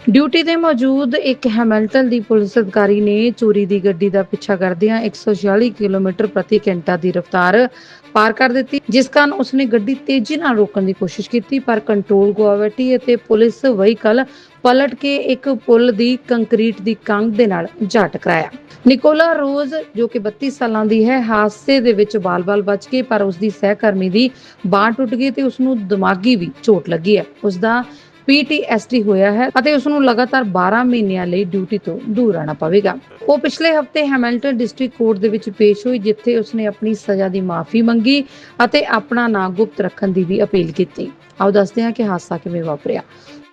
Duty ਤੇ ਮੌਜੂਦ ਇੱਕ ਹੈਮਿਲਟਨ ਦੀ ਪੁਲਿਸ ਅਧਿਕਾਰੀ ਨੇ ਚੋਰੀ ਦੀ ਗੱਡੀ ਦਾ ਪਿੱਛਾ ਕਰਦਿਆਂ 146 ਕਿਲੋਮੀਟਰ ਪ੍ਰਤੀ ਘੰਟਾ ਦੀ ਰਫ਼ਤਾਰ ਪਾਰ ਕਰ ਦਿੱਤੀ, ਜਿਸ ਕਾਰਨ ਉਸਨੇ ਗੱਡੀ ਤੇਜ਼ੀ ਨਾਲ ਰੋਕਣ ਦੀ ਕੋਸ਼ਿਸ਼ ਕੀਤੀ, ਪਰ ਕੰਟਰੋਲ ਗਵਾ ਅਤੇ ਪੁਲਿਸ ਵਹੀਕਲ ਪਲਟ ਕੇ ਇੱਕ ਪੁਲ ਦੀ ਕੰਕਰੀਟ ਦੀ ਕੰਧ ਦੇ ਨਾਲ ਜਾ ਟਕਰਾਇਆ। ਨਿਕੋਲਾ ਰੋਜ਼, ਜੋ ਕਿ 32 ਸਾਲਾਂ ਦੀ ਹੈ, ਹਾਦਸੇ ਦੇ ਵਿੱਚ ਬਾਲ-ਬਾਲ ਬਚ ਗਏ ਪਰ ਉਸ ਦੀ ਸਹਿਕਰਮੀ ਦੀ ਬਾਂਹ ਟੁੱਟ ਗਈ ਤੇ ਉਸ ਨੂੰ ਦਿਮਾਗੀ ਵੀ ਚੋਟ ਲੱਗੀ ਹੈ। ਉਸ ਦਾ ਪੀਟੀਐਸਡੀ ਹੋਇਆ ਹੈ ਅਤੇ ਉਸ ਨੂੰ ਲਗਾਤਾਰ 12 ਮਹੀਨਿਆਂ ਲਈ ਡਿਊਟੀ ਤੋਂ ਦੂਰ ਰਹਿਣਾ ਪਵੇਗਾ। ਉਹ ਪਿਛਲੇ ਹਫ਼ਤੇ ਹੈਮਿਲਟਨ ਡਿਸਟ੍ਰਿਕਟ ਕੋਰਟ ਦੇ ਵਿੱਚ ਪੇਸ਼ ਹੋਈ, ਜਿੱਥੇ ਉਸਨੇ ਆਪਣੀ ਸਜ਼ਾ ਦੀ ਮਾਫੀ ਮੰਗੀ ਅਤੇ ਆਪਣਾ ਨਾਂ ਗੁਪਤ ਰੱਖਣ ਦੀ ਵੀ ਅਪੀਲ ਕੀਤੀ। ਆਓ ਦੱਸਦੇ ਹਾਂ ਕਿ ਹਾਦਸਾ ਕਿਵੇਂ ਵਾਪਰਿਆ।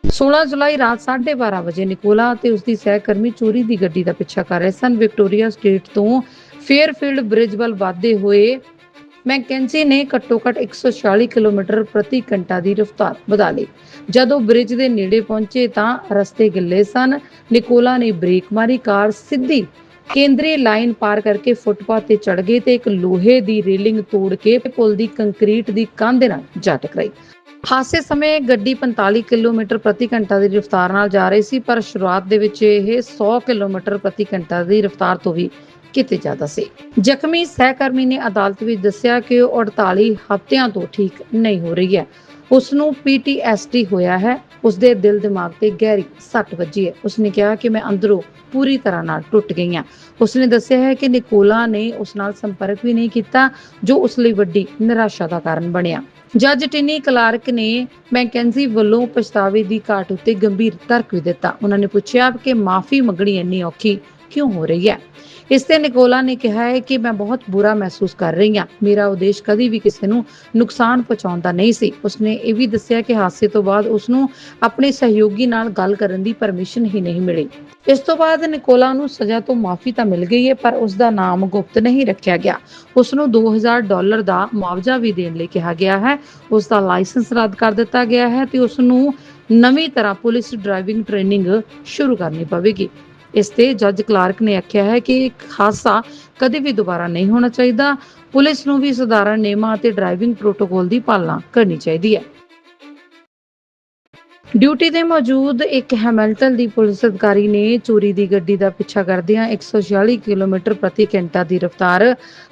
16 ਜੁਲਾਈ ਰਾਤ 12:30 ਵਜੇ ਨਿਕੋਲਾ ਅਤੇ ਉਸ ਦੀ ਸਹਿਕਰਮੀ ਚੋਰੀ ਦੀ ਗੱਡੀ ਦਾ ਪਿੱਛਾ ਕਰ ਰਹੇ ਸਨ। ਵਿਕਟੋਰੀਆ ਸਟੇਟ ਤੋਂ ਫੇਅਰਫੀਲਡ ਬ੍ਰਿਜ ਵੱਲ ਵਧਦੇ ਹੋਏ ਮੈਕਕੈਂਜੀ ਨੇ ਘੱਟੋ-ਘੱਟ 146 ਕਿਲੋਮੀਟਰ ਪ੍ਰਤੀ ਘੰਟਾ ਦੀ ਰਫ਼ਤਾਰ ਵਧਾ ਲਈ। ਜਦੋਂ ਬ੍ਰਿਜ ਦੇ ਨੇੜੇ ਪਹੁੰਚੇ ਤਾਂ ਰਸਤੇ ਗਿੱਲੇ ਸਨ। ਨਿਕੋਲਾ ਨੇ ਬ੍ਰੇਕ ਮਾਰੀ ਕਾਰ, ਸਿੱਧੀ ਕੇਂਦਰੀ ਲਾਈਨ ਪਾਰ ਕਰਕੇ ਫੁੱਟਪਾਥ ਤੇ ਚੜ ਗਈ ਤੇ ਇੱਕ ਲੋਹੇ ਦੀ ਰੇਲਿੰਗ ਤੋੜ ਕੇ ਪੁਲ ਦੀ ਕੰਕਰੀਟ ਦੀ ਕੰਧ ਦੇ ਨਾਲ ਜਾ ਟਕਰਾਈ। ਹਾਦਸੇ ਸਮੇਂ ਗੱਡੀ 45 ਕਿਲੋਮੀਟਰ ਪ੍ਰਤੀ ਘੰਟਾ ਦੀ ਰਫ਼ਤਾਰ ਨਾਲ ਜਾ ਰਹੀ ਸੀ, ਪਰ ਸ਼ੁਰੂਆਤ ਦੇ ਵਿੱਚ ਇਹ 100 ਕਿਲੋਮੀਟਰ ਪ੍ਰਤੀ ਘੰਟਾ ਦੀ ਰਫ਼ਤਾਰ ਤੋਂ ਵੀ ਕਿਤੇ ਜ਼ਿਆਦਾ ਸੀ। ਜ਼ਖਮੀ ਸਹਿਕਰਮੀ ਨੇ ਅਦਾਲਤ ਵਿੱਚ ਦੱਸਿਆ ਕਿ ਉਹ 48 ਹਫ਼ਤਿਆਂ ਤੋਂ ਠੀਕ ਨਹੀਂ ਹੋ ਰਹੀ ਹੈ। ਉਸ ਨੂੰ ਪੀਟੀਐਸਡੀ ਹੋਇਆ ਹੈ। ਉਸ ਦੇ ਦਿਲ ਦਿਮਾਗ ਤੇ ਗਹਿਰੀ ਸੱਟ ਵੱਜੀ ਹੈ। ਉਸਨੇ ਕਿਹਾ ਕਿ ਮੈਂ ਅੰਦਰੋਂ ਪੂਰੀ ਤਰ੍ਹਾਂ ਨਾਲ ਟੁੱਟ ਗਈ ਹਾਂ। ਉਸਨੇ ਦੱਸਿਆ ਹੈ ਕਿ ਨਿਕੋਲਾ ਨੇ ਉਸ ਨਾਲ ਸੰਪਰਕ ਵੀ ਨਹੀਂ ਕੀਤਾ, ਜੋ ਉਸ ਲਈ ਵੱਡੀ ਨਿਰਾਸ਼ਾ ਦਾ ਕਾਰਨ ਬਣਿਆ। ਜੱਜ ਟਿਨੀ ਕਲਾਰਕ ਨੇ ਮੈਕੈਂਜੀ ਵੱਲੋਂ ਪਛਤਾਵੇ ਦੀ ਘਾਟ ਉੱਤੇ ਗੰਭੀਰ ਤਰਕ ਵੀ ਦਿੱਤਾ। ਉਹਨਾਂ ਨੇ ਪੁੱਛਿਆ ਕਿ ਮਾਫੀ ਮੰਗਣੀ ਇੰਨੀ ਔਖੀ ਕਿਉਂ ਹੋ ਰਹੀ ਹੈ? ਇਸ ਤੇ ਨਿਕੋਲਾ ਨੇ ਕਿਹਾ ਹੈ ਕਿ ਮੈਂ ਬਹੁਤ ਬੁਰਾ ਮਹਿਸੂਸ ਕਰ ਰਹੀ ਹਾਂ। ਮੇਰਾ ਉਦੇਸ਼ ਕਦੀ ਵੀ ਕਿਸੇ ਨੂੰ ਨੁਕਸਾਨ ਪਹੁੰਚਾਉਣ ਨਹੀਂ ਸੀ। ਉਸਨੇ ਇਹ ਵੀ ਦੱਸਿਆ ਕਿ ਹਾਦਸੇ ਤੋਂ ਬਾਅਦ ਉਸ ਨੂੰ ਆਪਣੇ ਸਹਿਯੋਗੀ ਨਾਲ ਗੱਲ ਕਰਨ ਦੀ ਪਰਮਿਸ਼ਨ ਹੀ ਨਹੀਂ ਮਿਲੀ। ਇਸ ਤੋਂ ਬਾਅਦ ਨਿਕੋਲਾ ਨੂੰ ਸਜ਼ਾ ਤੋਂ ਮਾਫੀ ਤਾਂ ਮਿਲ ਗਈ ਹੈ, ਪਰ ਉਸ ਦਾ ਨਾਮ ਗੁਪਤ ਨਹੀਂ ਰੱਖਿਆ ਗਿਆ। ਉਸ ਨੂੰ 2000 ਡਾਲਰ ਦਾ ਮੁਆਵਜ਼ਾ ਵੀ ਦੇਣ ਲਈ ਕਿਹਾ ਗਿਆ ਹੈ। ਉਸ ਦਾ ਲਾਇਸੈਂਸ ਰੱਦ ਕਰ ਦਿੱਤਾ ਗਿਆ ਹੈ ਤੇ ਉਸ ਨੂੰ ਨਵੀਂ ਤਰ੍ਹਾਂ ਪੁਲਿਸ ਡਰਾਈਵਿੰਗ ਟ੍ਰੇਨਿੰਗ ਸ਼ੁਰੂ ਕਰਨੀ ਪਵੇਗੀ। ਇਸ ਤੇ ਜੱਜ ਕਲਾਰਕ ਨੇ ਆਖਿਆ ਹੈ ਕਿ ਇੱਕ ਹਾਦਸਾ ਕਦੇ ਵੀ ਦੁਬਾਰਾ ਨਹੀਂ ਹੋਣਾ ਚਾਹੀਦਾ। ਪੁਲਿਸ ਨੂੰ ਵੀ ਸਧਾਰਨ ਨਿਯਮਾਂ ਅਤੇ ਡਰਾਈਵਿੰਗ ਪ੍ਰੋਟੋਕੋਲ ਦੀ ਪਾਲਣਾ ਕਰਨੀ ਚਾਹੀਦੀ ਹੈ। ਡਿਊਟੀ ਤੇ ਮੌਜੂਦ ਇੱਕ ਹੈਮਿਲਟਨ ਦੀ ਪੁਲਿਸ ਅਧਿਕਾਰੀ ਨੇ ਚੋਰੀ ਦੀ ਗੱਡੀ ਦਾ ਪਿੱਛਾ ਕਰਦਿਆਂ 146 ਕਿਲੋਮੀਟਰ ਪ੍ਰਤੀ ਘੰਟਾ ਦੀ ਰਫ਼ਤਾਰ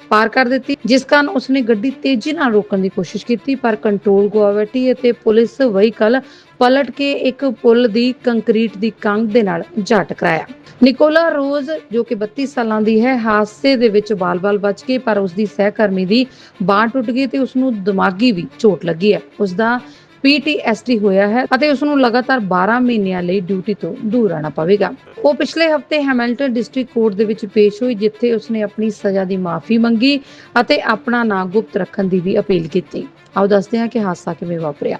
ਪਾਰ ਕਰ ਦਿੱਤੀ, ਜਿਸ ਕਾਰਨ ਉਸਨੇ ਗੱਡੀ ਤੇਜ਼ੀ ਨਾਲ ਰੋਕਣ ਦੀ ਕੋਸ਼ਿਸ਼ ਕੀਤੀ, ਪਰ ਕੰਟਰੋਲ ਗਵਾ ਅਤੇ ਪੁਲਿਸ ਵਹੀਕਲ ਪਲਟ ਕੇ ਇੱਕ ਪੁਲ ਦੀ ਕੰਕਰੀਟ ਦੀ ਕੰਧ ਦੇ ਨਾਲ ਜਾ ਟਕਰਾਇਆ। ਨਿਕੋਲਾ ਰੋਜ਼, ਜੋ ਕਿ 32 ਸਾਲਾਂ ਦੀ ਹੈ, ਹਾਦਸੇ ਦੇ ਵਿੱਚ ਬਾਲ-ਬਾਲ ਬਚ ਗਏ ਪਰ ਉਸ ਦੀ ਸਹਿਕਰਮੀ ਦੀ ਬਾਂਹ ਟੁੱਟ ਗਈ ਤੇ ਉਸ ਨੂੰ ਦਿਮਾਗੀ ਵੀ ਚੋਟ ਲੱਗੀ ਹੈ। ਉਸ ਦਾ ਪੀਟੀਐਸਡੀ ਹੋਇਆ ਹੈ ਅਤੇ ਉਸ ਨੂੰ ਲਗਾਤਾਰ 12 ਮਹੀਨਿਆਂ ਲਈ ਡਿਊਟੀ ਤੋਂ ਦੂਰ ਰਹਿਣਾ ਪਵੇਗਾ। ਉਹ ਪਿਛਲੇ ਹਫ਼ਤੇ ਹੈਮਿਲਟਨ ਡਿਸਟ੍ਰਿਕਟ ਕੋਰਟ ਦੇ ਵਿੱਚ ਪੇਸ਼ ਹੋਈ, ਜਿੱਥੇ ਉਸਨੇ ਆਪਣੀ ਸਜ਼ਾ ਦੀ ਮਾਫੀ ਮੰਗੀ ਅਤੇ ਆਪਣਾ ਨਾਂ ਗੁਪਤ ਰੱਖਣ ਦੀ ਵੀ ਅਪੀਲ ਕੀਤੀ। ਆਓ ਦੱਸਦੇ ਹਾਂ ਕਿ ਹਾਦਸਾ ਕਿਵੇਂ ਵਾਪਰਿਆ।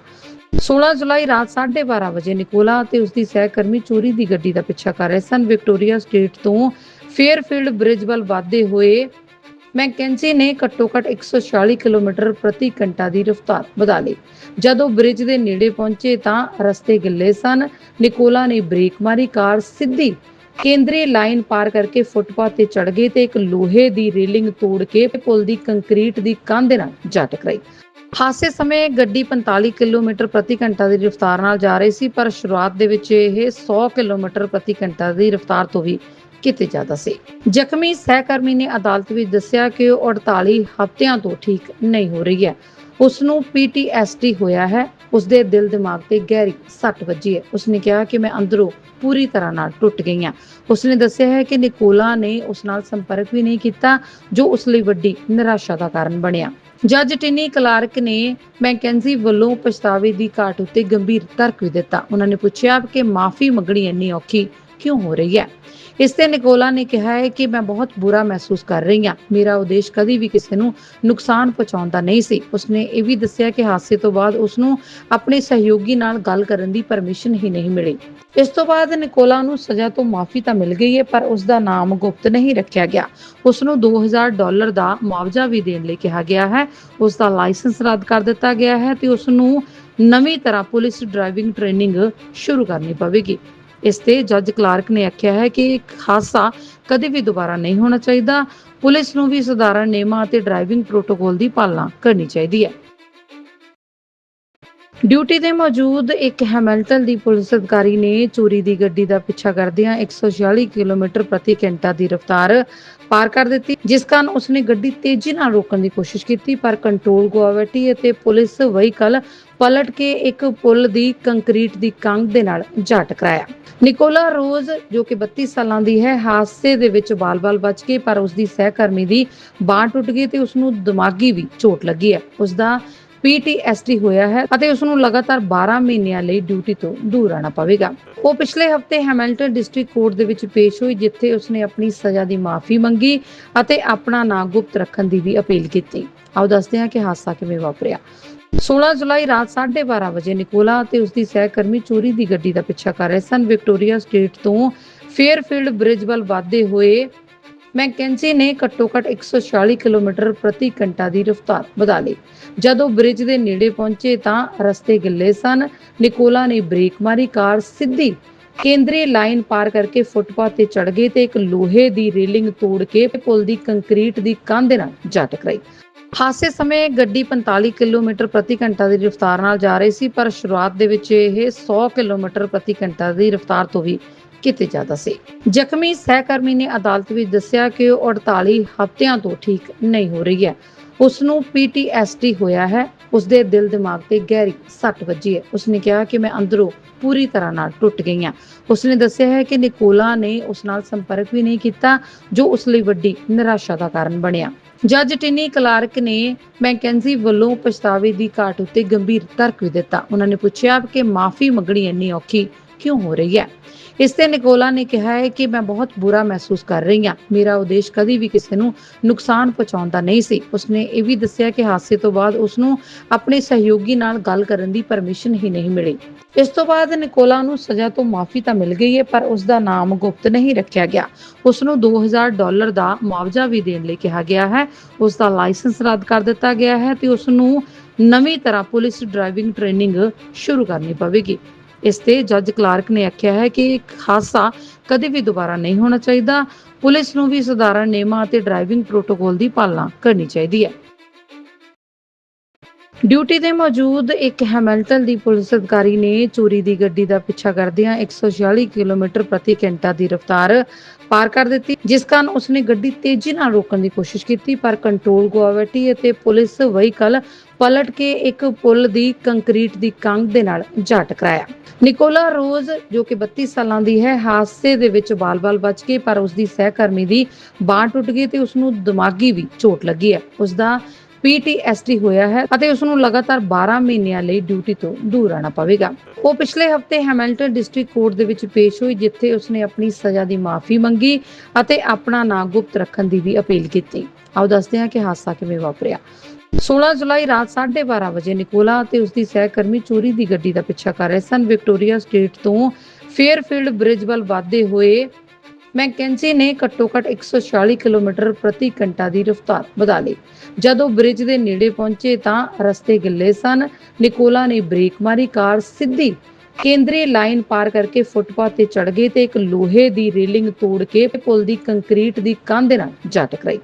16 ਜੁਲਾਈ ਰਾਤ 12:30 ਵਜੇ ਨਿਕੋਲਾ ਅਤੇ ਉਸ ਦੀ ਸਹਿਕਰਮੀ ਚੋਰੀ ਦੀ ਗੱਡੀ ਦਾ ਪਿੱਛਾ ਕਰ ਰਹੇ ਸਨ। ਵਿਕਟੋਰੀਆ ਸਟੇਟ ਤੋਂ ਫੇਅਰਫੀਲਡ ਬ੍ਰਿਜ ਵੱਲ ਵਧਦੇ ਹੋਏ ਮੈਕਕੈਂਜੀ ਨੇ ਘੱਟੋ-ਘੱਟ 146 ਕਿਲੋਮੀਟਰ ਪ੍ਰਤੀ ਘੰਟਾ ਦੀ ਰਫ਼ਤਾਰ ਵਧਾ ਲਈ। ਜਦੋਂ ਬ੍ਰਿਜ ਦੇ ਨੇੜੇ ਪਹੁੰਚੇ ਤਾਂ ਰਸਤੇ ਗਿੱਲੇ ਸਨ। ਨਿਕੋਲਾ ਨੇ ਬ੍ਰੇਕ ਮਾਰੀ ਕਾਰ, ਸਿੱਧੀ ਕੇਂਦਰੀ ਲਾਈਨ ਪਾਰ ਕਰਕੇ ਫੁੱਟਪਾਥ ਤੇ ਚੜ ਗਈ ਤੇ ਇੱਕ ਲੋਹੇ ਦੀ ਰੇਲਿੰਗ ਤੋੜ ਕੇ ਪੁਲ ਦੀ ਕੰਕਰੀਟ ਦੀ ਕੰਧ ਦੇ ਨਾਲ ਜਾ ਟਕਰਾਈ। ਹਾਦਸੇ ਸਮੇਂ ਗੱਡੀ 45 ਕਿਲੋਮੀਟਰ ਪ੍ਰਤੀ ਘੰਟਾ ਦੀ ਰਫ਼ਤਾਰ ਨਾਲ ਜਾ ਰਹੀ ਸੀ, ਪਰ ਸ਼ੁਰੂਆਤ ਦੇ ਵਿੱਚ ਇਹ 100 ਕਿਲੋਮੀਟਰ ਪ੍ਰਤੀ ਘੰਟਾ ਦੀ ਰਫ਼ਤਾਰ ਤੋਂ ਵੀ ਕਿਤੇ ਜ਼ਿਆਦਾ ਸੀ। ਜ਼ਖਮੀ ਸਹਿਕਰਮੀ ਨੇ ਅਦਾਲਤ ਵਿੱਚ ਦੱਸਿਆ ਕਿ ਉਹ 48 ਹਫ਼ਤਿਆਂ ਤੋਂ ਠੀਕ ਨਹੀਂ ਹੋ ਰਹੀ ਹੈ। ਉਸ ਨੂੰ ਪੀਟੀਐਸਡੀ ਹੋਇਆ ਹੈ। ਉਸ ਦੇ ਦਿਲ ਦਿਮਾਗ ਤੇ ਗਹਿਰੀ ਸੱਟ ਵੱਜੀ ਹੈ। ਉਸਨੇ ਕਿਹਾ ਕਿ ਮੈਂ ਅੰਦਰੋਂ ਪੂਰੀ ਤਰ੍ਹਾਂ ਨਾਲ ਟੁੱਟ ਗਈ ਹਾਂ। ਉਸਨੇ ਦੱਸਿਆ ਹੈ ਕਿ ਨਿਕੋਲਾ ਨੇ ਉਸ ਨਾਲ ਸੰਪਰਕ ਵੀ ਨਹੀਂ ਕੀਤਾ, ਜੋ ਉਸ ਲਈ ਵੱਡੀ ਨਿਰਾਸ਼ਾ ਦਾ ਕਾਰਨ ਬਣਿਆ। ਜੱਜ ਟਿਨੀ ਕਲਾਰਕ ਨੇ ਮੈਕੈਂਜੀ ਵੱਲੋਂ ਪਛਤਾਵੇ ਦੀ ਘਾਟ ਉੱਤੇ ਗੰਭੀਰ ਤਰਕ ਵੀ ਦਿੱਤਾ। ਉਹਨਾਂ ਨੇ ਪੁੱਛਿਆ ਕਿ ਮਾਫੀ ਮੰਗਣੀ ਇੰਨੀ ਔਖੀ ਕਿਉਂ ਹੋ ਰਹੀ ਹੈ? ਇਸ ਤੇ ਨਿਕੋਲਾ ਨੇ ਕਿਹਾ ਹੈ ਕਿ ਮੈਂ ਬਹੁਤ ਬੁਰਾ ਮਹਿਸੂਸ ਕਰ ਰਹੀ ਹਾਂ। ਮੇਰਾ ਉਦੇਸ਼ ਕਦੀ ਵੀ ਕਿਸੇ ਨੂੰ ਨੁਕਸਾਨ ਪਹੁੰਚਾਉਣ ਨਹੀਂ ਸੀ। ਉਸਨੇ ਇਹ ਵੀ ਦੱਸਿਆ ਕਿ ਹਾਦਸੇ ਤੋਂ ਬਾਅਦ ਉਸ ਨੂੰ ਆਪਣੇ ਸਹਿਯੋਗੀ ਨਾਲ ਗੱਲ ਕਰਨ ਦੀ ਪਰਮਿਸ਼ਨ ਹੀ ਨਹੀਂ ਮਿਲੀ। ਇਸ ਤੋਂ ਬਾਅਦ ਨਿਕੋਲਾ ਨੂੰ ਸਜ਼ਾ ਤੋਂ ਮਾਫੀ ਤਾਂ ਮਿਲ ਗਈ ਹੈ, ਪਰ ਉਸ ਦਾ ਨਾਮ ਗੁਪਤ ਨਹੀਂ ਰੱਖਿਆ ਗਿਆ। ਉਸ ਨੂੰ 2000 ਡਾਲਰ ਦਾ ਮੁਆਵਜ਼ਾ ਵੀ ਦੇਣ ਲਈ ਕਿਹਾ ਗਿਆ ਹੈ। ਉਸ ਦਾ ਲਾਇਸੈਂਸ ਰੱਦ ਕਰ ਦਿੱਤਾ ਗਿਆ ਹੈ ਤੇ ਉਸ ਨੂੰ ਨਵੀਂ ਤਰ੍ਹਾਂ ਪੁਲਿਸ ਡਰਾਈਵਿੰਗ ਟ੍ਰੇਨਿੰਗ ਸ਼ੁਰੂ ਕਰਨੀ ਪਵੇਗੀ। ਇਸ ਤੇ ਜੱਜ ਕਲਾਰਕ ਨੇ ਆਖਿਆ ਹੈ ਕਿ ਇੱਕ ਹਾਦਸਾ ਕਦੇ ਵੀ ਦੁਬਾਰਾ ਨਹੀਂ ਹੋਣਾ ਚਾਹੀਦਾ। ਪੁਲਿਸ ਨੂੰ ਵੀ ਸਧਾਰਨ ਨਿਯਮਾਂ ਅਤੇ ਡਰਾਈਵਿੰਗ ਪ੍ਰੋਟੋਕੋਲ ਦੀ ਪਾਲਣਾ ਕਰਨੀ ਚਾਹੀਦੀ ਹੈ। ਡਿਊਟੀ ਤੇ ਮੌਜੂਦ ਇੱਕ ਹੈਮਿਲਟਨ ਦੀ ਪੁਲਿਸ ਅਧਿਕਾਰੀ ਨੇ ਚੋਰੀ ਦੀ ਗੱਡੀ ਦਾ ਪਿੱਛਾ ਕਰਦਿਆਂ 146 ਕਿਲੋਮੀਟਰ ਪ੍ਰਤੀ ਘੰਟਾ ਦੀ ਰਫ਼ਤਾਰ ਪਾਰ ਕਰ ਦਿੱਤੀ, ਜਿਸ ਕਾਰਨ ਉਸਨੇ ਗੱਡੀ ਤੇਜ਼ੀ ਨਾਲ ਰੋਕਣ ਦੀ ਕੋਸ਼ਿਸ਼ ਕੀਤੀ, ਪਰ ਕੰਟਰੋਲ ਗਵਾ ਅਤੇ ਪੁਲਿਸ ਵਹੀਕਲ ਪਲਟ ਕੇ ਇੱਕ ਪੁਲ ਦੀ ਕੰਕਰੀਟ ਦੀ ਕੰਧ ਦੇ ਨਾਲ ਜਾ ਟਕਰਾਇਆ। ਨਿਕੋਲਾ ਰੋਜ਼, ਜੋ ਕਿ 32 ਸਾਲਾਂ ਦੀ ਹੈ, ਹਾਦਸੇ ਦੇ ਵਿੱਚ ਬਾਲ-ਬਾਲ ਬਚ ਗਏ ਪਰ ਉਸ ਦੀ ਸਹਿਕਰਮੀ ਦੀ ਬਾਂਹ ਟੁੱਟ ਗਈ ਤੇ ਉਸ ਨੂੰ ਦਿਮਾਗੀ ਵੀ ਚੋਟ ਲੱਗੀ ਹੈ। ਉਸ ਦਾ ਪੀਟੀਐਸਡੀ ਹੋਇਆ ਹੈ ਅਤੇ ਉਸ ਨੂੰ ਲਗਾਤਾਰ 12 ਮਹੀਨਿਆਂ ਲਈ ਡਿਊਟੀ ਤੋਂ ਦੂਰ ਰਹਿਣਾ ਪਵੇਗਾ। ਉਹ ਪਿਛਲੇ ਹਫ਼ਤੇ ਹੈਮਿਲਟਨ ਡਿਸਟ੍ਰਿਕਟ ਕੋਰਟ ਦੇ ਵਿੱਚ ਪੇਸ਼ ਹੋਈ, ਜਿੱਥੇ ਉਸਨੇ ਆਪਣੀ ਸਜ਼ਾ ਦੀ ਮਾਫੀ ਮੰਗੀ ਅਤੇ ਆਪਣਾ ਨਾਂ ਗੁਪਤ ਰੱਖਣ ਦੀ ਵੀ ਅਪੀਲ ਕੀਤੀ। ਆਓ ਦੱਸਦੇ ਹਾਂ ਕਿ ਹਾਦਸਾ ਕਿਵੇਂ ਵਾਪਰਿਆ। 16 ਜੁਲਾਈ ਰਾਤ 12:30 ਵਜੇ ਨਿਕੋਲਾ ਅਤੇ ਉਸ ਦੀ ਸਹਿਕਰਮੀ ਚੋਰੀ ਦੀ ਗੱਡੀ ਦਾ ਪਿੱਛਾ ਕਰ ਰਹੇ ਸਨ। ਵਿਕਟੋਰੀਆ ਸਟੇਟ ਤੋਂ ਫੇਅਰਫੀਲਡ ਬ੍ਰਿਜ ਵੱਲ ਵਧਦੇ ਹੋਏ ਮੈਕਕੈਂਜੀ ਨੇ ਘੱਟੋ-ਘੱਟ 146 ਕਿਲੋਮੀਟਰ ਪ੍ਰਤੀ ਘੰਟਾ ਦੀ ਰਫ਼ਤਾਰ ਵਧਾ ਲਈ। ਜਦੋਂ ਬ੍ਰਿਜ ਦੇ ਨੇੜੇ ਪਹੁੰਚੇ ਤਾਂ ਰਸਤੇ ਗਿੱਲੇ ਸਨ। ਨਿਕੋਲਾ ਨੇ ਬ੍ਰੇਕ ਮਾਰੀ, ਕਾਰ ਸਿੱਧੀ ਕੇਂਦਰੀ ਲਾਈਨ ਪਾਰ ਕਰਕੇ ਫੁੱਟਪਾਥ ਤੇ ਚੜ ਗਈ ਤੇ ਇੱਕ ਲੋਹੇ ਦੀ ਰੇਲਿੰਗ ਤੋੜ ਕੇ ਪੁਲ ਦੀ ਕੰਕਰੀਟ ਦੀ ਕੰਧ ਦੇ ਨਾਲ ਜਾ ਟਕਰਾਈ। ਹਾਸੇ ਸਮੇਂ ਗੱਡੀ 45 ਕਿਲੋਮੀਟਰ ਪ੍ਰਤੀ ਘੰਟਾ ਦੀ ਰਫ਼ਤਾਰ ਨਾਲ ਜਾ ਰਹੀ ਸੀ, ਪਰ ਸ਼ੁਰੂਆਤ ਦੇ ਵਿੱਚ ਇਹ 100 ਕਿਲੋਮੀਟਰ ਪ੍ਰਤੀ ਘੰਟਾ ਦੀ ਰਫ਼ਤਾਰ ਤੋਂ ਵੀ ਕਿਤੇ ਜ਼ਿਆਦਾ ਸੀ। ਜ਼ਖਮੀ ਸਹਿਕਰਮੀ ਨੇ ਅਦਾਲਤ ਵਿੱਚ ਦੱਸਿਆ ਕਿ ਉਹ 48 ਹਫ਼ਤਿਆਂ ਤੋਂ ਠੀਕ ਨਹੀਂ ਹੋ ਰਹੀ ਹੈ। ਉਸ ਨੂੰ ਪੀਟੀਐਸਡੀ ਹੋਇਆ ਹੈ। ਉਸ ਦੇ ਦਿਲ ਦਿਮਾਗ ਤੇ ਗਹਿਰੀ ਸੱਟ ਵੱਜੀ ਹੈ। ਉਸਨੇ ਕਿਹਾ ਕਿ ਮੈਂ ਅੰਦਰੋਂ ਪੂਰੀ ਤਰ੍ਹਾਂ ਨਾਲ ਟੁੱਟ ਗਈ ਹਾਂ। ਉਸਨੇ ਦੱਸਿਆ ਹੈ ਕਿ ਨਿਕੋਲਾ ਨੇ ਉਸ ਨਾਲ ਸੰਪਰਕ ਵੀ ਨਹੀਂ ਕੀਤਾ, ਜੋ ਉਸ ਲਈ ਵੱਡੀ ਨਿਰਾਸ਼ਾ ਦਾ ਕਾਰਨ ਬਣਿਆ। ਜੱਜ ਟਿਨੀ ਕਲਾਰਕ ਨੇ ਮੈਕੈਂਜੀ ਵੱਲੋਂ ਪਛਤਾਵੇ ਦੀ ਘਾਟ ਉੱਤੇ ਗੰਭੀਰ ਤਰਕ ਵੀ ਦਿੱਤਾ। ਉਹਨਾਂ ਨੇ ਪੁੱਛਿਆ ਕਿ ਮਾਫੀ ਮੰਗਣੀ ਇੰਨੀ ਔਖੀ ਕਿਉਂ ਹੋ ਰਹੀ ਹੈ? ਇਸ ਤੇ ਨਿਕੋਲਾ ਨੇ ਕਿਹਾ ਹੈ ਕਿ ਮੈਂ ਬਹੁਤ ਬੁਰਾ ਮਹਿਸੂਸ ਕਰ ਰਹੀ ਹਾਂ। ਮੇਰਾ ਉਦੇਸ਼ ਕਦੀ ਵੀ ਕਿਸੇ ਨੂੰ ਨੁਕਸਾਨ ਪਹੁੰਚਾਉਣ ਨਹੀਂ ਸੀ। ਉਸਨੇ ਇਹ ਵੀ ਦੱਸਿਆ ਕਿ ਹਾਦਸੇ ਤੋਂ ਬਾਅਦ ਉਸ ਨੂੰ ਆਪਣੇ ਸਹਿਯੋਗੀ ਨਾਲ ਗੱਲ ਕਰਨ ਦੀ ਪਰਮਿਸ਼ਨ ਹੀ ਨਹੀਂ ਮਿਲੀ। ਇਸ ਤੋਂ ਬਾਅਦ ਨਿਕੋਲਾ ਨੂੰ ਸਜ਼ਾ ਤੋਂ ਮਾਫੀ ਤਾਂ ਮਿਲ ਗਈ ਹੈ, ਪਰ ਉਸ ਦਾ ਨਾਮ ਗੁਪਤ ਨਹੀਂ ਰੱਖਿਆ ਗਿਆ। ਉਸ ਨੂੰ 2000 ਡਾਲਰ ਦਾ ਮੁਆਵਜ਼ਾ ਵੀ ਦੇਣ ਲਈ ਕਿਹਾ ਗਿਆ ਹੈ। ਉਸ ਦਾ ਲਾਇਸੈਂਸ ਰੱਦ ਕਰ ਦਿੱਤਾ ਗਿਆ ਹੈ ਤੇ ਉਸ ਨੂੰ ਨਵੀਂ ਤਰ੍ਹਾਂ ਪੁਲਿਸ ਡਰਾਈਵਿੰਗ ਟ੍ਰੇਨਿੰਗ ਸ਼ੁਰੂ ਕਰਨੀ ਪਵੇਗੀ। ਇਸ ਤੇ ਜੱਜ ਕਲਾਰਕ ਨੇ ਆਖਿਆ ਹੈ ਕਿ ਹਾਦਸਾ ਕਦੇ ਵੀ ਦੁਬਾਰਾ ਨਹੀਂ ਹੋਣਾ ਚਾਹੀਦਾ। ਪੁਲਿਸ ਨੂੰ ਵੀ ਸਧਾਰਨ ਨਿਯਮਾਂ ਅਤੇ ਡਰਾਈਵਿੰਗ ਪ੍ਰੋਟੋਕਾਲ ਦੀ ਪਾਲਣਾ ਕਰਨੀ ਚਾਹੀਦੀ ਹੈ। ਡਿਊਟੀ ਤੇ ਮੌਜੂਦ ਇੱਕ ਹੈਮਿਲਟਨ ਦੀ ਪੁਲਿਸ ਅਧਿਕਾਰੀ ਨੇ ਚੋਰੀ ਦੀ ਗੱਡੀ ਦਾ ਪਿੱਛਾ ਕਰਦਿਆਂ 146 ਕਿਲੋਮੀਟਰ ਪ੍ਰਤੀ ਘੰਟਾ ਦੀ ਰਫ਼ਤਾਰ ਪਾਰ ਕਰ ਦਿੱਤੀ, ਜਿਸ ਕਾਰਨ ਉਸਨੇ ਗੱਡੀ ਤੇਜ਼ੀ ਨਾਲ ਰੋਕਣ ਦੀ ਕੋਸ਼ਿਸ਼ ਕੀਤੀ, ਪਰ ਕੰਟਰੋਲ ਗਵਾ ਅਤੇ ਪੁਲਿਸ ਵਹੀਕਲ ਪਲਟ ਕੇ ਇੱਕ ਪੁਲ ਦੀ ਕੰਕਰੀਟ ਦੀ ਕੰਧ ਦੇ ਨਾਲ ਜਾ ਟਕਰਾਇਆ। ਨਿਕੋਲਾ ਰੋਜ਼, ਜੋ ਕਿ 32 ਸਾਲਾਂ ਦੀ ਹੈ, ਹਾਦਸੇ ਦੇ ਵਿੱਚ ਬਾਲ-ਬਾਲ ਬਚ ਗਈ ਪਰ ਉਸ ਦੀ ਸਹਿਕਰਮੀ ਦੀ ਬਾਂਹ ਟੁੱਟ ਗਈ ਤੇ ਉਸ ਨੂੰ ਦਿਮਾਗੀ ਵੀ ਚੋਟ ਲੱਗੀ ਹੈ। ਉਸ ਦਾ ਪੀਟੀਐਸਡੀ ਹੋਇਆ ਹੈ ਅਤੇ ਉਸ ਨੂੰ ਲਗਾਤਾਰ 12 ਮਹੀਨਿਆਂ ਲਈ ਡਿਊਟੀ ਤੋਂ ਦੂਰ ਰਹਿਣਾ ਪਵੇਗਾ। ਉਹ ਪਿਛਲੇ ਹਫ਼ਤੇ ਹੈਮਿਲਟਨ ਡਿਸਟ੍ਰਿਕਟ ਕੋਰਟ ਦੇ ਵਿੱਚ ਪੇਸ਼ ਹੋਈ, ਜਿੱਥੇ ਉਸਨੇ ਆਪਣੀ ਸਜ਼ਾ ਦੀ ਮਾਫੀ ਮੰਗੀ ਅਤੇ ਆਪਣਾ ਨਾਂ ਗੁਪਤ ਰੱਖਣ ਦੀ ਵੀ ਅਪੀਲ ਕੀਤੀ। ਆਓ ਦੱਸਦੇ ਹਾਂ ਕਿ ਹਾਦਸਾ ਕਿਵੇਂ ਵਾਪਰਿਆ। 16 ਜੁਲਾਈ ਰਾਤ 12:30 ਵਜੇ ਨਿਕੋਲਾ ਅਤੇ ਉਸ ਦੀ ਸਹਿਕਰਮੀ ਚੋਰੀ ਦੀ ਗੱਡੀ ਦਾ ਪਿੱਛਾ ਕਰ ਰਹੇ ਸਨ। ਵਿਕਟੋਰੀਆ ਸਟੇਟ ਤੋਂ ਫੇਅਰਫੀਲਡ ਬ੍ਰਿਜ ਵੱਲ ਵਧਦੇ ਹੋਏ ਮੈਕਕੈਂਜੀ ਨੇ ਘੱਟੋ-ਘੱਟ 146 ਕਿਲੋਮੀਟਰ ਪ੍ਰਤੀ ਘੰਟਾ ਦੀ ਰਫ਼ਤਾਰ ਵਧਾ ਲਈ। ਜਦੋਂ ਬ੍ਰਿਜ ਦੇ ਨੇੜੇ ਪਹੁੰਚੇ ਤਾਂ ਰਸਤੇ ਗਿੱਲੇ ਸਨ। ਨਿਕੋਲਾ ਨੇ ਬ੍ਰੇਕ ਮਾਰੀ ਕਾਰ, ਸਿੱਧੀ ਕੇਂਦਰੀ ਲਾਈਨ ਪਾਰ ਕਰਕੇ ਫੁੱਟਪਾਥ ਤੇ ਚੜ ਗਏ ਤੇ ਇੱਕ ਲੋਹੇ ਦੀ ਰੇਲਿੰਗ ਤੋੜ ਕੇ ਪੁਲ ਦੀ ਕੰਕਰੀਟ ਦੀ ਕੰਧ ਦੇ ਨਾਲ ਜਾ ਟਕਰਾਈ।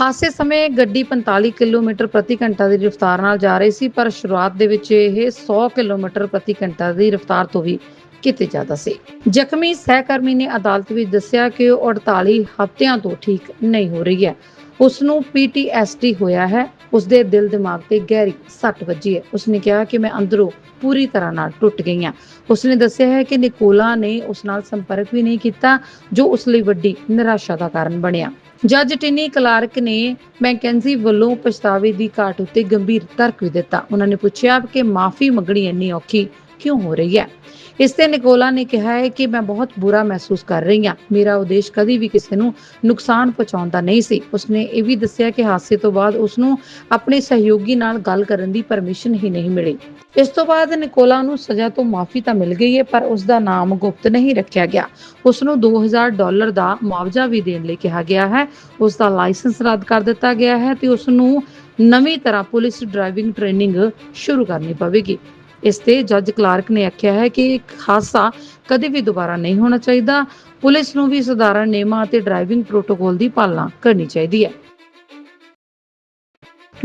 ਹਾਦਸੇ ਸਮੇਂ ਗੱਡੀ 45 ਕਿਲੋਮੀਟਰ ਪ੍ਰਤੀ ਘੰਟਾ ਦੀ ਰਫ਼ਤਾਰ ਨਾਲ ਜਾ ਰਹੀ ਸੀ, ਪਰ ਸ਼ੁਰੂਆਤ ਦੇ ਵਿੱਚ ਇਹ 100 ਕਿਲੋਮੀਟਰ ਪ੍ਰਤੀ ਘੰਟਾ ਦੀ ਰਫ਼ਤਾਰ ਤੋਂ ਵੀ ਕਿਤੇ ਜ਼ਿਆਦਾ ਸੀ। ਜ਼ਖਮੀ ਸਹਿਕਰਮੀ ਨੇ ਅਦਾਲਤ ਵਿੱਚ ਦੱਸਿਆ ਕਿ ਉਹ 48 ਹਫ਼ਤਿਆਂ ਤੋਂ ਠੀਕ ਨਹੀਂ ਹੋ ਰਹੀ ਹੈ। ਉਸ ਨੂੰ ਪੀਟੀਐਸਡੀ ਹੋਇਆ ਹੈ। ਉਸ ਦੇ ਦਿਲ ਦਿਮਾਗ ਤੇ ਗਹਿਰੀ ਸੱਟ ਵੱਜੀ ਹੈ। ਉਸਨੇ ਕਿਹਾ ਕਿ ਮੈਂ ਅੰਦਰੋਂ ਪੂਰੀ ਤਰ੍ਹਾਂ ਨਾਲ ਟੁੱਟ ਗਈ ਹਾਂ। ਉਸਨੇ ਦੱਸਿਆ ਹੈ ਕਿ ਨਿਕੋਲਾ ਨੇ ਉਸ ਨਾਲ ਸੰਪਰਕ ਵੀ ਨਹੀਂ ਕੀਤਾ, ਜੋ ਉਸ ਲਈ ਵੱਡੀ ਨਿਰਾਸ਼ਾ ਦਾ ਕਾਰਨ ਬਣਿਆ। ਜੱਜ ਟਿਨੀ ਕਲਾਰਕ ਨੇ ਮੈਕੈਂਜੀ ਵੱਲੋਂ ਪਛਤਾਵੇ ਦੀ ਘਾਟ ਉੱਤੇ ਗੰਭੀਰ ਤਰਕ ਵੀ ਦਿੱਤਾ। ਉਹਨਾਂ ਨੇ ਪੁੱਛਿਆ ਕਿ ਮਾਫੀ ਮੰਗਣੀ ਇੰਨੀ ਔਖੀ ਕਿਉਂ ਹੋ ਰਹੀ ਹੈ ਇਸ ਤੇ ਨਿਕੋਲਾ ਨੇ ਕਿਹਾ ਹੈ ਕਿ ਮੈਂ ਬਹੁਤ ਬੁਰਾ ਮਹਿਸੂਸ ਕਰ ਰਹੀ ਹਾਂ ਮੇਰਾ ਉਦੇਸ਼ ਕਦੀ ਵੀ ਕਿਸੇ ਨੂੰ ਨੁਕਸਾਨ ਪਹੁੰਚਾਉਣ ਨਹੀਂ ਸੀ ਉਸਨੇ ਇਹ ਵੀ ਦੱਸਿਆ ਕਿ ਹਾਦਸੇ ਤੋਂ ਬਾਅਦ ਉਸ ਨੂੰ ਆਪਣੇ ਸਹਿਯੋਗੀ ਨਾਲ ਗੱਲ ਕਰਨ ਦੀ ਪਰਮਿਸ਼ਨ ਹੀ ਨਹੀਂ ਮਿਲੀ ਇਸ ਤੋਂ ਬਾਅਦ ਨਿਕੋਲਾ ਨੂੰ ਸਜ਼ਾ ਤੋਂ ਮਾਫੀ ਤਾਂ ਮਿਲ ਗਈ ਹੈ ਪਰ ਉਸ ਦਾ ਨਾਮ ਗੁਪਤ ਨਹੀਂ ਰੱਖਿਆ ਗਿਆ ਉਸ ਨੂੰ 2000 ਡਾਲਰ ਦਾ ਮੁਆਵਜ਼ਾ ਵੀ ਦੇਣ ਲਈ ਕਿਹਾ ਗਿਆ ਹੈ ਉਸ ਦਾ ਲਾਇਸੈਂਸ ਰੱਦ ਕਰ ਦਿੱਤਾ ਗਿਆ ਹੈ ਤੇ ਉਸ ਨੂੰ ਨਵੀਂ ਤਰ੍ਹਾਂ ਪੁਲਿਸ ਡਰਾਈਵਿੰਗ ਟ੍ਰੇਨਿੰਗ ਸ਼ੁਰੂ ਕਰਨੀ ਪਵੇਗੀ ਇਸ ਤੇ ਜੱਜ ਕਲਾਰਕ ਨੇ ਆਖਿਆ ਹੈ ਕਿ ਇੱਕ ਹਾਦਸਾ ਕਦੇ ਵੀ ਦੁਬਾਰਾ ਨਹੀਂ ਹੋਣਾ ਚਾਹੀਦਾ। ਪੁਲਿਸ ਨੂੰ ਵੀ ਸਧਾਰਨ ਨਿਯਮਾਂ ਅਤੇ ਡਰਾਈਵਿੰਗ ਪ੍ਰੋਟੋਕੋਲ ਦੀ ਪਾਲਣਾ ਕਰਨੀ ਚਾਹੀਦੀ ਹੈ।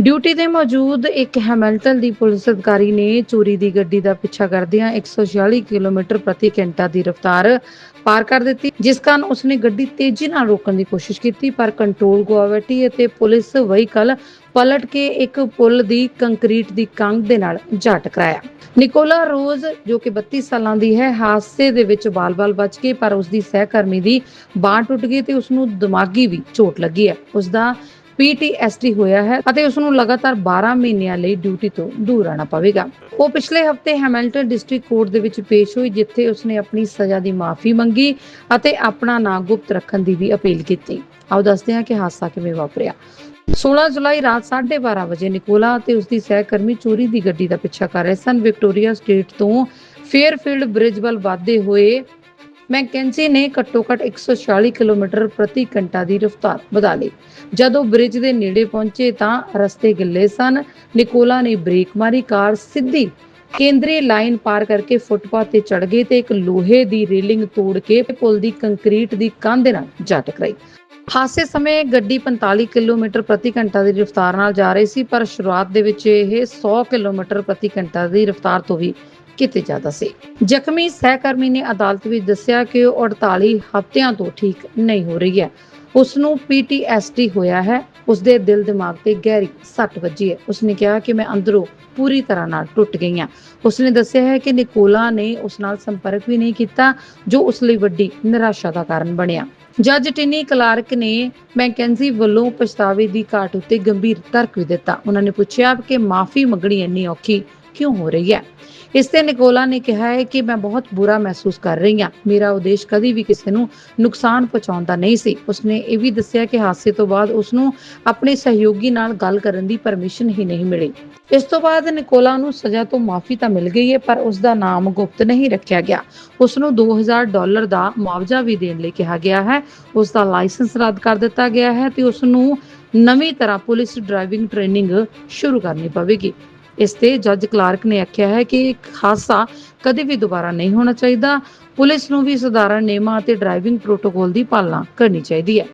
ਡਿਊਟੀ ਤੇ ਮੌਜੂਦ ਇੱਕ ਹੈਮਿਲਟਨ ਦੀ ਪੁਲਿਸ ਅਧਿਕਾਰੀ ਨੇ ਚੋਰੀ ਦੀ ਗੱਡੀ ਦਾ ਪਿੱਛਾ ਕਰਦਿਆਂ 146 ਕਿਲੋਮੀਟਰ ਪ੍ਰਤੀ ਘੰਟਾ ਦੀ ਰਫ਼ਤਾਰ ਪਾਰ ਕਰ ਦਿੱਤੀ, ਜਿਸ ਕਾਰਨ ਉਸਨੇ ਗੱਡੀ ਤੇਜ਼ੀ ਨਾਲ ਰੋਕਣ ਦੀ ਕੋਸ਼ਿਸ਼ ਕੀਤੀ, ਪਰ ਕੰਟਰੋਲ ਗਵਾ ਅਤੇ ਪੁਲਿਸ ਵਹੀਕਲ ਪਲਟ ਕੇ ਇੱਕ ਪੁਲ ਦੀ ਕੰਕਰੀਟ ਦੀ ਕੰਧ ਦੇ ਨਾਲ ਜਾ ਟਕਰਾਇਆ। ਨਿਕੋਲਾ ਰੋਜ਼, ਜੋ ਕਿ 32 ਸਾਲਾਂ ਦੀ ਹੈ, ਹਾਦਸੇ ਦੇ ਵਿੱਚ ਬਾਲ-ਬਾਲ ਬਚ ਗਏ ਪਰ ਉਸ ਦੀ ਸਹਿਕਰਮੀ ਦੀ ਬਾਂਹ ਟੁੱਟ ਗਈ ਤੇ ਉਸ ਨੂੰ ਦਿਮਾਗੀ ਵੀ ਚੋਟ ਲੱਗੀ ਹੈ। ਉਸ ਦਾ PTSD ਹੋਇਆ ਹੈ ਅਤੇ ਉਸ ਨੂੰ ਲਗਾਤਾਰ 12 ਮਹੀਨਿਆਂ ਲਈ ਡਿਊਟੀ ਤੋਂ ਦੂਰ ਰਹਿਣਾ ਪਵੇਗਾ। ਉਹ ਪਿਛਲੇ ਹਫ਼ਤੇ ਹੈਮਿਲਟਨ ਡਿਸਟ੍ਰਿਕਟ ਕੋਰਟ ਦੇ ਵਿੱਚ ਪੇਸ਼ ਹੋਈ, ਜਿੱਥੇ ਉਸਨੇ ਆਪਣੀ ਸਜ਼ਾ ਦੀ ਮਾਫੀ ਮੰਗੀ ਅਤੇ ਆਪਣਾ ਨਾਂ ਗੁਪਤ ਰੱਖਣ ਦੀ ਵੀ ਅਪੀਲ ਕੀਤੀ। ਆਓ ਦੱਸਦੇ ਹਾਂ ਕਿ ਹਾਦਸਾ ਕਿਵੇਂ ਵਾਪਰਿਆ। 16 ਜੁਲਾਈ ਰਾਤ 12:30 ਵਜੇ ਨਿਕੋਲਾ ਅਤੇ ਉਸ ਦੀ ਸਹਿਕਰਮੀ ਚੋਰੀ ਦੀ ਗੱਡੀ ਦਾ ਪਿੱਛਾ ਕਰ ਰਹੇ ਸਨ। ਵਿਕਟੋਰੀਆ ਸਟੇਟ ਤੋਂ ਫੇਅਰਫੀਲਡ ਬ੍ਰਿਜ ਵੱਲ ਵਧਦੇ ਹੋਏ ਮੈਕਕੈਂਜੀ ਨੇ ਘੱਟੋ-ਘੱਟ 146 ਕਿਲੋਮੀਟਰ ਪ੍ਰਤੀ ਘੰਟਾ ਦੀ ਰਫ਼ਤਾਰ ਵਧਾ ਲਈ। ਜਦੋਂ ਬ੍ਰਿਜ ਦੇ ਨੇੜੇ ਪਹੁੰਚੇ ਤਾਂ ਰਸਤੇ ਗਿੱਲੇ ਸਨ। ਨਿਕੋਲਾ ਨੇ ਬ੍ਰੇਕ ਮਾਰੀ ਕਾਰ, ਸਿੱਧੀ ਕੇਂਦਰੀ ਲਾਈਨ ਪਾਰ ਕਰਕੇ ਫੁੱਟਪਾਥ ਤੇ ਚੜ ਗਈ ਤੇ ਇੱਕ ਲੋਹੇ ਦੀ ਰੇਲਿੰਗ ਤੋੜ ਕੇ ਪੁਲ ਦੀ ਕੰਕਰੀਟ ਦੀ ਕੰਧ ਦੇ ਨਾਲ ਜਾ ਟਕਰਾਈ। ਹਾਸੇ ਸਮੇਂ ਗੱਡੀ 45 ਕਿਲੋਮੀਟਰ ਪ੍ਰਤੀ ਘੰਟਾ ਦੀ ਰਫ਼ਤਾਰ ਨਾਲ ਜਾ ਰਹੀ ਸੀ, ਪਰ ਸ਼ੁਰੂਆਤ ਦੇ ਵਿੱਚ ਇਹ 100 ਕਿਲੋਮੀਟਰ ਪ੍ਰਤੀ ਘੰਟਾ ਦੀ ਰਫ਼ਤਾਰ ਤੋਂ ਵੀ ਕਿਤੇ ਜ਼ਿਆਦਾ ਸੀ। ਜ਼ਖਮੀ ਸਹਿਕਰਮੀ ਨੇ ਅਦਾਲਤ ਵਿੱਚ ਦੱਸਿਆ ਕਿ ਉਹ 48 ਹਫ਼ਤਿਆਂ ਤੋਂ ਠੀਕ ਨਹੀਂ ਹੋ ਰਹੀ ਹੈ। ਉਸ ਨੂੰ PTSD ਹੋਇਆ ਹੈ। ਉਸ ਦੇ ਦਿਲ ਦਿਮਾਗ ਤੇ ਗਹਿਰੀ ਸੱਟ ਵੱਜੀ ਹੈ। ਉਸਨੇ ਕਿਹਾ ਕਿ ਮੈਂ ਅੰਦਰੋਂ ਪੂਰੀ ਤਰ੍ਹਾਂ ਨਾਲ ਟੁੱਟ ਗਈ ਹਾਂ। ਉਸਨੇ ਦੱਸਿਆ ਹੈ ਕਿ ਨਿਕੋਲਾ ਨੇ ਉਸ ਨਾਲ ਸੰਪਰਕ ਵੀ ਨਹੀਂ ਕੀਤਾ, ਜੋ ਉਸ ਲਈ ਵੱਡੀ ਨਿਰਾਸ਼ਾ ਦਾ ਕਾਰਨ ਬਣਿਆ। ਜੱਜ ਟਿਨੀ ਕਲਾਰਕ ਨੇ ਮੈਕੈਂਜੀ ਵੱਲੋਂ ਪਛਤਾਵੇ ਦੀ ਘਾਟ ਉੱਤੇ ਗੰਭੀਰ ਤਰਕ ਵੀ ਦਿੱਤਾ। ਉਹਨਾਂ ਨੇ ਪੁੱਛਿਆ ਕਿ ਮਾਫੀ ਮੰਗਣੀ ਇੰਨੀ ਔਖੀ ਕਿਉਂ ਹੋ ਰਹੀ ਹੈ? ਇਸ ਤੇ ਨਿਕੋਲਾ ਨੇ ਕਿਹਾ ਹੈ ਕਿ ਮੈਂ ਬਹੁਤ ਬੁਰਾ ਮਹਿਸੂਸ ਕਰ ਰਹੀ ਹਾਂ। ਮੇਰਾ ਉਦੇਸ਼ ਕਦੀ ਵੀ ਕਿਸੇ ਨੂੰ ਨੁਕਸਾਨ ਪਹੁੰਚਾਉਣ ਨਹੀਂ ਸੀ। ਉਸਨੇ ਇਹ ਵੀ ਦੱਸਿਆ ਕਿ ਹਾਦਸੇ ਤੋਂ ਬਾਅਦ ਉਸ ਨੂੰ ਆਪਣੇ ਸਹਿਯੋਗੀ ਨਾਲ ਗੱਲ ਕਰਨ ਦੀ ਪਰਮਿਸ਼ਨ ਹੀ ਨਹੀਂ ਮਿਲੀ। ਇਸ ਤੋਂ ਬਾਅਦ ਨਿਕੋਲਾ ਨੂੰ ਸਜ਼ਾ ਤੋਂ ਮਾਫੀ ਤਾਂ ਮਿਲ ਗਈ ਹੈ, ਪਰ ਉਸ ਦਾ ਨਾਮ ਗੁਪਤ ਨਹੀਂ ਰੱਖਿਆ ਗਿਆ। ਉਸ ਨੂੰ 2000 ਡਾਲਰ ਦਾ ਮੁਆਵਜ਼ਾ ਵੀ ਦੇਣ ਲਈ ਕਿਹਾ ਗਿਆ ਹੈ। ਉਸ ਦਾ ਲਾਇਸੈਂਸ ਰੱਦ ਕਰ ਦਿੱਤਾ ਗਿਆ ਹੈ ਤੇ ਉਸ ਨੂੰ ਨਵੀਂ ਤਰ੍ਹਾਂ ਪੁਲਿਸ ਡਰਾਈਵਿੰਗ ਟ੍ਰੇਨਿੰਗ ਸ਼ੁਰੂ ਕਰਨੀ ਪਵੇਗੀ। ਇਸ ਤੇ ਜੱਜ ਕਲਾਰਕ ਨੇ ਆਖਿਆ ਹੈ ਕਿ ਇੱਕ ਹਾਦਸਾ ਕਦੇ ਵੀ ਦੁਬਾਰਾ ਨਹੀਂ ਹੋਣਾ ਚਾਹੀਦਾ। ਪੁਲਿਸ ਨੂੰ ਵੀ ਸਧਾਰਨ ਨਿਯਮਾਂ ਅਤੇ ਡਰਾਈਵਿੰਗ ਪ੍ਰੋਟੋਕੋਲ ਦੀ ਪਾਲਣਾ ਕਰਨੀ ਚਾਹੀਦੀ ਹੈ।